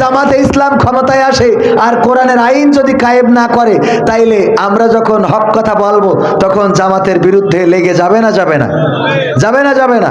জামাতে ইসলাম ক্ষমতায় আসে আর কোরআনের আইন যদি কায়েব না করে, তাইলে আমরা যখন হক কথা বলব, তখন জামাতের বিরুদ্ধে লেগে যাবে না যাবে না? যাবে না যাবে না?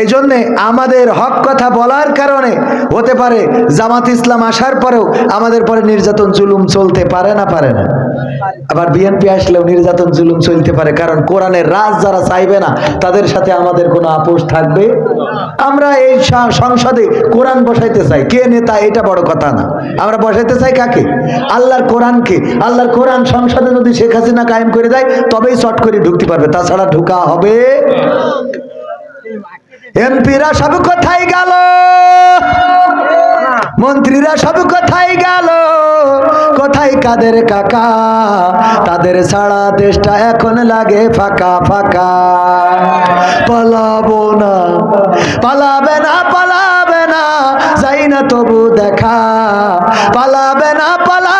এই জন্যে আমাদের হক কথা বলার কারণে হতে পারে জামাত ইসলাম আসার পরেও আমাদের পরে নির্যাতন, জুলুম চলতে পারে না পারে না? আবার বিএনপি আসলেও নির্যাতন, জুলুম চলতে পারে। কারণ কোরআনের রাজ যারা চাইবে না, তাদের সাথে আমাদের কোনো আপোষ থাকবে? আমরা এই সংসদে কোরআন বসাইতে চাই। কে নেতা, এটা বড় কথা না। আমরা বসাইতে চাই কাকে? আল্লাহর কোরআনকে। আল্লাহর কোরআন সংসদে যদি শেখ হাসিনা কায়েম করে দেয়, তবেই চট করে ঢুকতে পারবে। তাছাড়া ঢুকা হবে? এমপিরা সব কোথায় গেল? মন্ত্রীরা সব কোথায় গেল? কোথায় কাদের কাকা? তাদের সারা দেশটা এখন লাগে ফাঁকা ফাঁকা। পালাবো না, পালাবে না পালাবে না, যাই না তবু দেখা। পালাবে না পালাবে না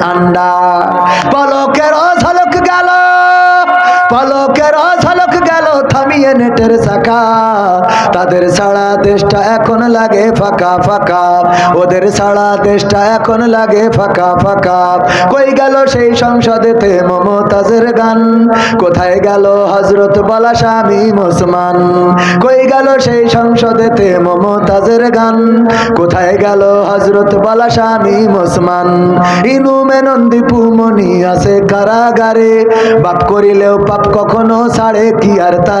আন্ডা পলকের ঝলক গেল পলকের ঝলক গেল থামিয়ে নেটের চাকা তাদের সারা দেশটা এখন লাগে ফাঁকা ফাঁকা। ওদের সারা দেশটা এখন লাগে ফাঁকা ফাঁকা। কই গেল সেই সংসদেতে মমতাজের গান? কোথায় গেল হজরত বলা স্বামী মুসমান? কই গেল সেই সংসদেতে মমতাজের গান? কোথায় গেল হজরত বলা স্বামী মুসমান? ইনু মেনন্দি পুমনি আছে কারাগারে। বাপ করিলেও পাপ কখনো ছাড়ে, কি আর তারে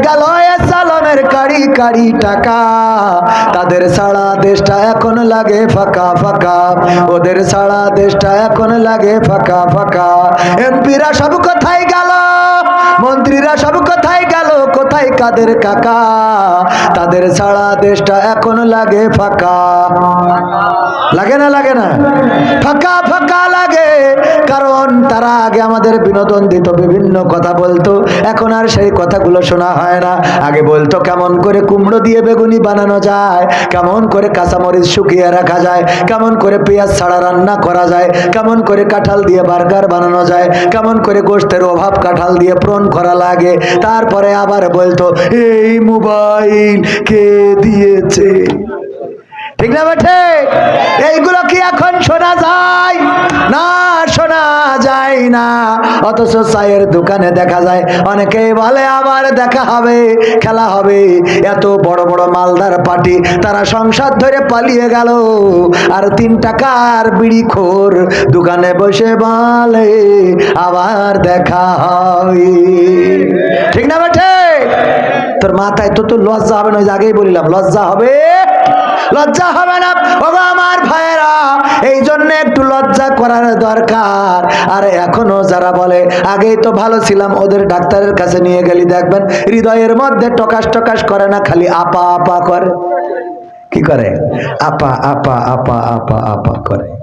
এ সালামের কাড়ি কাড়ি টাকা। তাদের সারা দেশটা এখন লাগে ফাঁকা ফাঁকা। ওদের সারা দেশটা এখন লাগে ফাঁকা ফাঁকা। এমপিরা সব কোথায় গেল? মন্ত্রীরা সব কোথায় গেল? কোথায় কাদের কাকা? তাদের সারা দেশটা এখন লাগে ফাঁকা। লাগে না লাগে না? ফাঁকা ফাঁকা লাগে। কারণ তারা আগে আমাদের বিনোদন দিত, বিভিন্ন কথা বলতো, এখন আর সেই কথাগুলো শোনা হয় না। আগে বলতো, কেমন করে কুমড়ো দিয়ে বেগুনি বানানো যায়, কেমন করে কাঁচামরিচ শুকিয়ে রাখা যায়, কেমন করে পেঁয়াজ ছাড়া রান্না করা যায়, কেমন করে কাঁঠাল দিয়ে বার্গার বানানো যায়, কেমন করে গোষ্ঠের অভাব কাঁঠাল দিয়ে প্রণ করা লাগে। তারপরে আবার বলতো, এই মোবাইল কে দিয়েছে? ঠিক না বেঠে এইগুলো কি এখন শোনা যায়? না শোনা যায় না। অথচ চায়ের দোকানে দেখা যায় অনেকেই বলে আবার দেখা হবে, খেলা হবে। এত বড় বড় মালদার পার্টি, তারা সংসার ধরে পালিয়ে গেল। আর তিন টাকার বিড়ি খোর দোকানে বসে বলে আবার দেখা হবে ঠিক না বেঠে? তোর মাথায় তো তো লজ্জা হবে না, ওই আগেই বলিলাম, লজ্জা হবে? লজ্জা হবে না। ওগো, আমার ভাইয়েরা এই জন্য একটু লজ্জা করার দরকার। আর এখনও যারা বলে, আগেই তো ভালো ছিলাম, ওদের ডাক্তারের কাছে নিয়ে গেলি, দেখবেন হৃদয়ের মধ্যে টকাশ টকাশ করে না, খালি আপা আপা করে। কি করে? আপা আপা আপা আপা আপা করে।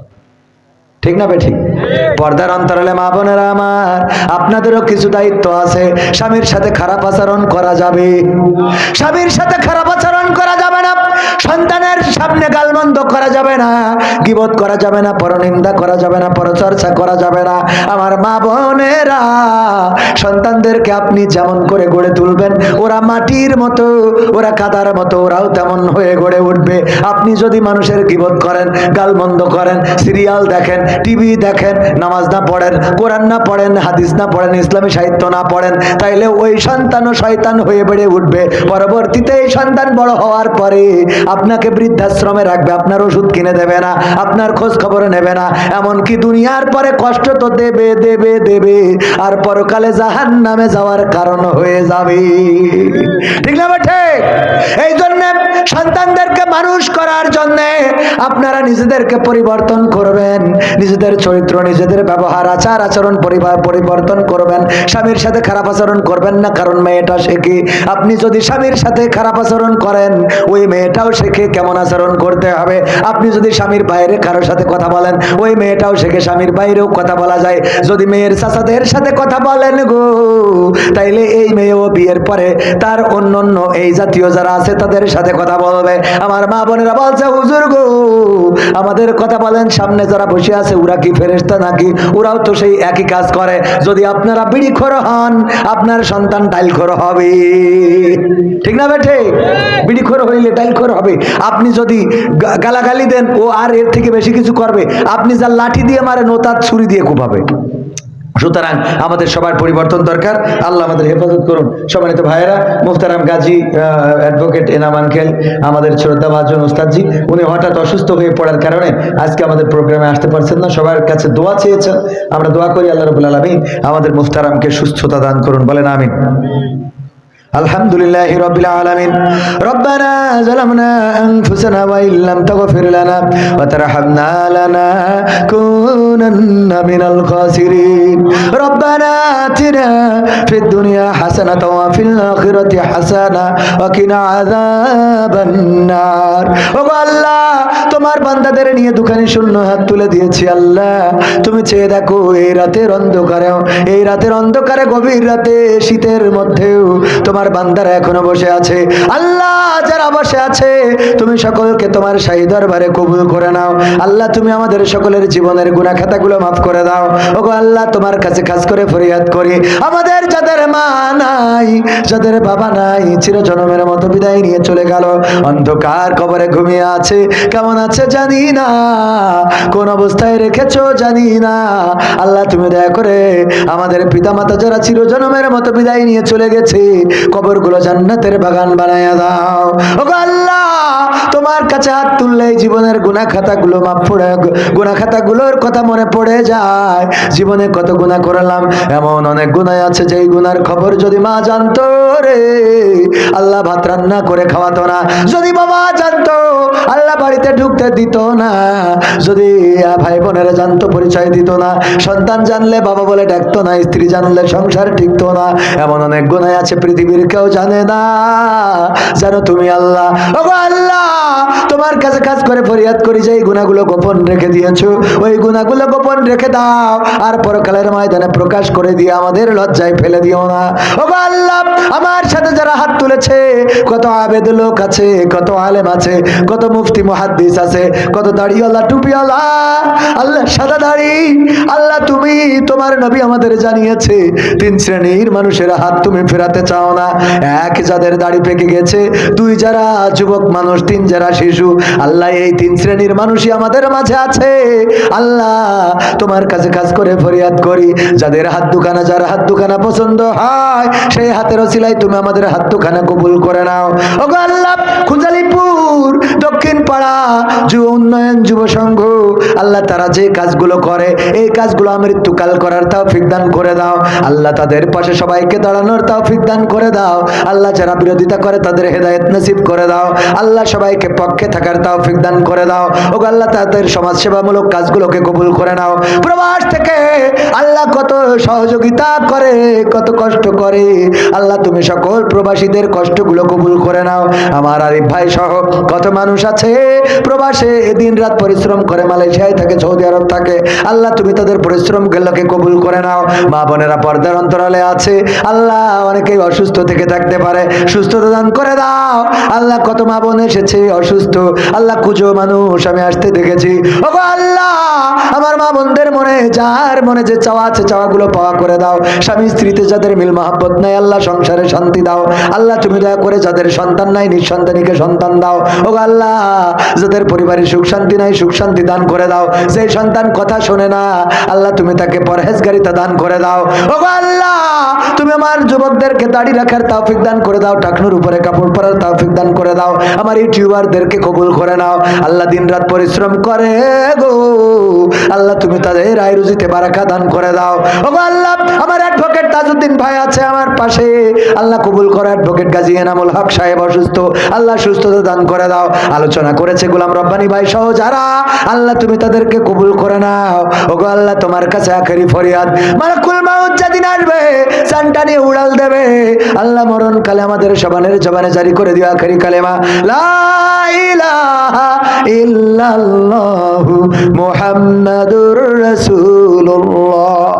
ঠিক না বেঠিক? পর্দার অন্তরালে মা বোনেরা আমার, আপনাদেরও কিছু দায়িত্ব আছে। স্বামীর সাথে খারাপ আচরণ করা যাবে। স্বামীর সাথে খারাপ আচরণ করা যাবে না। সন্তানের সামনে গালমন্দ করা যাবে না। গিবত করা যাবে না, পরনিন্দা করা যাবে না, পরচর্চা করা যাবে না। আমার মা বোনেরা, সন্তানদেরকে আপনি যেমন করে গড়ে তুলবেন, ওরা মাটির মতো, ওরা কাদার মতো, ওরাও তেমন হয়ে গড়ে উঠবে। আপনি যদি মানুষের গিবত করেন, গালমন্দ করেন, সিরিয়াল দেখেন টিভি দেখেন, নামাজ না পড়েন, কোরআন না পড়েন, হাদিস না পড়েন, ইসলামী সাহিত্য না পড়েন, তাইলে ওই সন্তানও শয়তান হয়ে বেড়ে উঠবে। পরবর্তীতে এই সন্তান বড় হওয়ার পরে আপনাকে বৃদ্ধাশ্রমে রাখবে, আপনার ওষুধ কিনে দেবে না, আপনার খোঁজ খবর নেবে না, এমনকি দুনিয়ার পরে কষ্ট তো দেবে দেবে দেবে, আর পরকালে জাহান নামে যাওয়ার কারণ হয়ে যাবে। ঠিক না ঠিক? এই জন্য সন্তানদেরকে মানুষ করার জন্য আপনারা নিজেদেরকে পরিবর্তন করবেন। নিজেদের চরিত্র, নিজেদের ব্যবহার, আচার আচরণ পরিবার, পরিবর্তন করবেন। স্বামীর সাথে খারাপ আচরণ করবেন না, কারণ মেয়েটা শেখে। আপনি যদি স্বামীর সাথে খারাপ আচরণ করেন, ওই মেয়েটাও শেখে কেমন আচরণ করতে হবে। আপনি যদি স্বামীর বাইরে কারোর সাথে কথা বলেন, ওই মেয়েটাও শেখে, স্বামীর বাইরেও কথা বলা যায়। যদি মেয়ের চাচাদের সাথে কথা বলেন গো, তাইলে এই মেয়েও বিয়ের পরে তার অন্য অন্য এই জাতীয় যারা আছে, তাদের সাথে কথা বলবে। আমার মা বোনেরা বলছে, হুজুর গো, আমাদের কথা বলেন, সামনে যারা বসে আছে ওরা কি ফেরেস্তা নাকি? ওরাও তো সেই একই কাজ করে। যদি আপনারা বিড়ি খোর হন, আপনার সন্তান ডাইল খোর হবে। ঠিক না বেঠে? বিড়ি খোর হইলে ডাইল খোর হবে। আপনি যদি গালাগালি দেন, ও আর এর থেকে বেশি কিছু করবে। আপনি যা লাঠি দিয়ে মারেন, ও তার ছুরি দিয়ে কুপাবে সুতরাং আমাদের সবার পরিবর্তন দরকার। আল্লাহ আমাদের হেফাজত করুন। সম্মানিত ভাইয়েরা মুফতারাম গাজী অ্যাডভোকেট এনাম আনখেল আমাদের শ্রদ্ধা ভাজন ওস্তাদজি, উনি হঠাৎ অসুস্থ হয়ে পড়ার কারণে আজকে আমাদের প্রোগ্রামে আসতে পারছেন না। সবার কাছে দোয়া চেয়েছেন। আমরা দোয়া করি আল্লাহ রবুল আলমিন আমাদের মুফতারামকে সুস্থতা দান করুন। বলেন আমিন। الحمد لله رب العالمين. ربنا ظلمنا أنفسنا وإن لم تغفر لنا وترحمنا لنكونن من الخاسرين. ربنا آتنا في الدنيا حسنة وفي الآخرة حسنة وقنا عذاب النار. وقال الله তোমার বান্দাদের নিয়ে দোকানে শূন্য হাত তুলে দিয়েছি, আল্লাহ। তুমি চেয়ে দেখো, এই রাতের অন্ধকারে, এই রাতের অন্ধকারে, গভীর রাতে, শীতের মধ্যেও তোমার বান্দারা এখনও বসে আছে। আল্লাহ যারা বসে আছে, তুমি সকলকে তোমার শাহী দরবারে কবুল করে নাও। আল্লাহ, তুমি আমাদের সকলের জীবনের গুণা খাতাগুলো মাফ করে দাও। ওগো আল্লাহ, তোমার কাছে খাস করে ফরিয়াদ করি। আমাদের যাদের মা নাই, যাদের বাবা নাই, চিরজনমের মতো বিদায় নিয়ে চলে গেল। অন্ধকার কবরে ঘুমিয়ে আছে, কেমন আছে জানি না। কোন অবস্থায় রেখেছো জানি না। আল্লাহ, তুমি দয়া করে আমাদের পিতামাতা যারা চিরজনমের মতো বিদায় নিয়ে চলে গেছে, কবরগুলো জান্নাতের বাগান বানায়া দাও। তোমার কাছে হাত তুললে জীবনের গুণা খাতাগুলো মাপ পড়ে গুণা খাতাগুলোর কথা মনে পড়ে যায়। জীবনে কত গুণা করলাম, এমন অনেক গুণায় আছে যেই গুনার খবর যদি মা জানতো রে। আল্লাহ ভাত রান্না করে খাওয়াতো না, যদি বাবা জানতো, আল্লাহ বাড়িতে ঢুকতে দিত না। যদি ভাই বোনেরা জানতো, পরিচয় দিত না, সন্তান জানলে বাবা বলে ডাকতো না, স্ত্রী জানলে সংসার টিকতো না। এমন অনেক গুণায় আছে পৃথিবীর কেউ জানে না। জানো তুমি আল্লাহ ওগো আল্লাহ, তোমার কাছে কাজ করে ফরিয়াদ করি যে এই গুণাগুলো গোপন রেখে দিয়েছ, ওই গুণাগুলো গোপন রেখে দাও। আর পরকালের ময়দানে প্রকাশ করে দিয়ে আমাদের লজ্জায় ফেলে দিও না। ওগো আল্লাহ, আমার সাথে যারা হাত তুলেছে, কত আবেদ লোক আছে, কত আলেম আছে, কত মুফতি মুহাদ্দিস আছে, কত দাড়িওয়ালা, টুপিওয়ালা, আল্লাহ সাদা দাড়ি। আল্লাহ, তুমি তোমার নবী আমাদের জানিয়েছে, তিন শ্রেণির মানুষের হাত তুমি ফেরাতে চাও না। এক যাদের দাড়ি পেকে গেছে, দুই যারা যুবক মানুষ, তিন যারা শিশু, আল্লাহ এই তিন শ্রেণির মানুষই আমাদের মাঝে আছে। আল্লাহ তোমার কাছে কাজ করে ফরিয়াদ করি। যাদের হাত দুখানা যার হাত দুখানা পছন্দ হয়, সেই হাতের সিলাই তুমি আমাদের হাত দুখানা কবুল করে নাও। ওগো আল্লাহ খুঁজালিপুর দক্ষিণ পাড়া যুব উন্নয়ন, যুব সংঘ, আল্লাহ তারা যে কাজগুলো করে, এই কাজগুলো মৃত্যুকাল করার তাও দান করে দাও। আল্লাহ তাদের পাশে সবাইকে দাঁড়ানোর তাও দান করে দাও। আল্লাহ যারা বিরোধিতা করে, তাদের হেদায়ত নসিব করে দাও। আল্লাহ সবাইকে পক্ষে থাকার তাও দান করে দাও। ও আল্লাহ, তাদের সমাজসেবামূলক কাজগুলোকে কবুল করে নাও। প্রবাস থেকে আল্লাহ কত সহযোগিতা করে, কত কষ্ট করে। আল্লাহ, তুমি সকল প্রবাসীদের কষ্টগুলো কবুল করে নাও। আমার আরিফ ভাই সহ কত মানুষ আছে। প্রবাসে দিন রাত পরিশ্রম করে, মালয়েশিয়ায় থাকে, সৌদি আরব থাকে। আল্লাহ, তুমি তাদের পরিশ্রম গুলোকে কবুল করে নাও। মা বোনেরা পর্দার অন্তরালে আছে। আল্লাহ, অনেকেই অসুস্থ থেকে থাকতে পারে। সুস্থতা দান করে দাও। আল্লাহ, কত মা বোন এসেছে অসুস্থ। আল্লাহ কুজো মানুষ, আমি আসতে দেখেছি। ওগো আল্লাহ, আমার মা বোনদের মনে, যার মনে যে চাওয়া আছে, চাওয়াগুলো পাওয়া করে দাও। স্বামী স্ত্রীতে যাদের মিল মহাব্বত নাই, আল্লাহ, সংসারে শান্তি দাও। আল্লাহ, তুমি দয়া করে যাদের সন্তান নাই, নিঃসন্তানীকে সন্তান দাও। ও আল্লাহ, যাদের পরিবারে সুখ শান্তি নাই, সুখ শান্তি দান করে দাও। সেই সন্তান কথা শোনে না, আল্লাহ তুমি তাকে পরহেজগারিতা দান করে দাও। ও আল্লাহ, তুমি আমার যুবকদেরকে দাড়ি রাখার দান করে দাও, টাকনুর উপরে কাপড় পরার দান করে দাও। আমার ইউটিউবারদেরকে কবুল করে নাও। আল্লাহ দিন রাত পরিশ্রম করে গো। আল্লাহ তুমি তাদের আয় রুজিতে বারাকা দান করে দাও। ও আল্লাহ, আমার অ্যাডভোকেট ভাই আছে আমার পাশে। আল্লাহ কবুল করে অ্যাডভোকেট গাজী এনামুল হক সাহেব অসুস্থ। আল্লাহ সুস্থতা দান করে দাও, আলোচনা করেছে গোলাম রব্বানি ভাই সহ যারা, আল্লাহ তুমি তাদেরকে কবুল করে নাও। ওগো আল্লাহ, তোমার কাছে আখেরি ফরিয়াদ। মালাকুল মাউত যেদিন আসবে সানটা নিয়ে উড়াল দেবে। আল্লাহ মরণ কালে আমাদের সবানের জবানে জারি করে দিও আখেরি কালেমা। লা ইলাহা ইল্লাল্লাহু মুহাম্মাদুর রাসূলুল্লাহ।